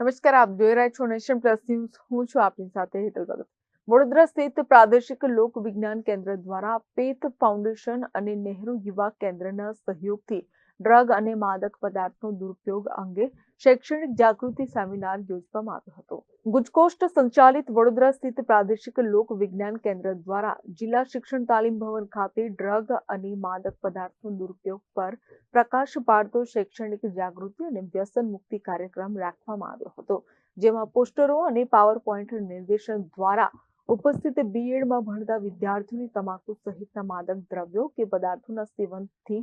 નમસ્કાર, આપ જોઈ રહ્યા છો નેશન પ્લસ ન્યૂઝ. હું છું આપની સાથે હેતલ ભગત. વડોદરા સ્થિત પ્રાદેશિક લોક વિજ્ઞાન કેન્દ્ર દ્વારા પેત ફાઉન્ડેશન અને નહેરુ યુવા કેન્દ્રના સહયોગથી ડ્રગ અને માદક પદાર્થનો દુરુપયોગ અંગે શૈક્ષણિક જાગૃતિ સેમિનાર યોજવામાં આવ્યો હતો. ગુજકોસ્ટ સંચાલિત વડોદરા સ્થિત પ્રાદેશિક લોક વિજ્ઞાન કેન્દ્ર દ્વારા જિલ્લા શિક્ષણ તાલીમ ભવન ખાતે ડ્રગ અને માદક પદાર્થનો દુરુપયોગ પર પ્રકાશ પાડતો શૈક્ષણિક જાગૃતિ અને વ્યસન મુક્તિ કાર્યક્રમ રાખવામાં આવ્યો હતો. જેમાં પોસ્ટરો અને પાવર નિર્દેશન દ્વારા ઉપસ્થિત બીએડમાં ભણતા વિદ્યાર્થીઓની તમાકુ સહિતના માદક દ્રવ્યો કે પદાર્થોના સેવનથી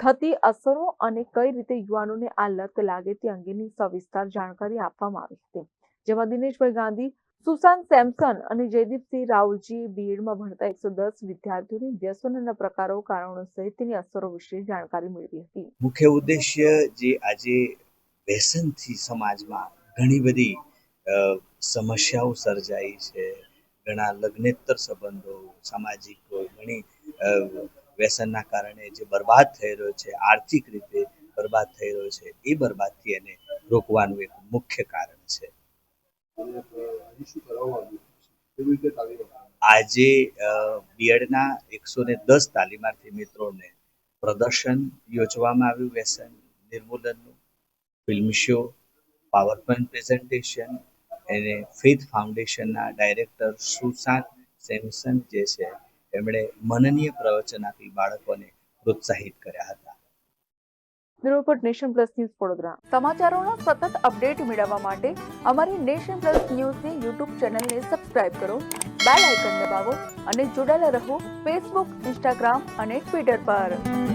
થતી અસરો અને કઈ રીતે યુવાનોને આ લત લાગે તે અંગેની સવિસ્તાર જાણકારી આપવામાં આવી હતી. જેમાં દિનેશભાઈ ગાંધી, સુશાંત સેમસન અને જયદીપસિંહ રાહુલજીએ બીએડમાં ભણતા એકસો દસ વિદ્યાર્થીઓને વ્યસનના પ્રકારો, કારણો સહિત તેની અસરો વિશે જાણકારી મેળવી હતી. મુખ્ય ઉદ્દેશ્ય જે આજે વ્યસનથી સમાજમાં ઘણી બધી સમસ્યાઓ સર્જાઈ છે. ઘણા લગ્નેતર સંબંધો, સામાજિક ઘણી વ્યસનના કારણે જે બરબાદ થઈ રહ્યો છે, આર્થિક રીતે બરબાદ થઈ રહ્યો છે, એ બરબાદથી એને રોકવાનું એક મુખ્ય કારણ છે. આજે બીએડના એકસો ને દસ તાલીમાર્થી મિત્રોને પ્રદર્શન યોજવામાં આવ્યું, વ્યસન નિર્મૂલનનું film show power point presentation, એને ફેથ ફાઉન્ડેશનના ડાયરેક્ટર સુશાંત સેમસન જે છે એમણે મનનીય પ્રવચન આપી બાળકોને પ્રોત્સાહિત કર્યા હતા. Report Nation Plus News Vadodara. સમાચારોના સતત અપડેટ મેળવવા માટે અમારી નેશન પ્લસ ન્યૂઝની યુટ્યુબ ચેનલને સબસ્ક્રાઇબ કરો, બેલ આઇકન દબાવો અને જોડાયેલા રહો ફેસબુક, ઇન્સ્ટાગ્રામ અને ટ્વિટર પર.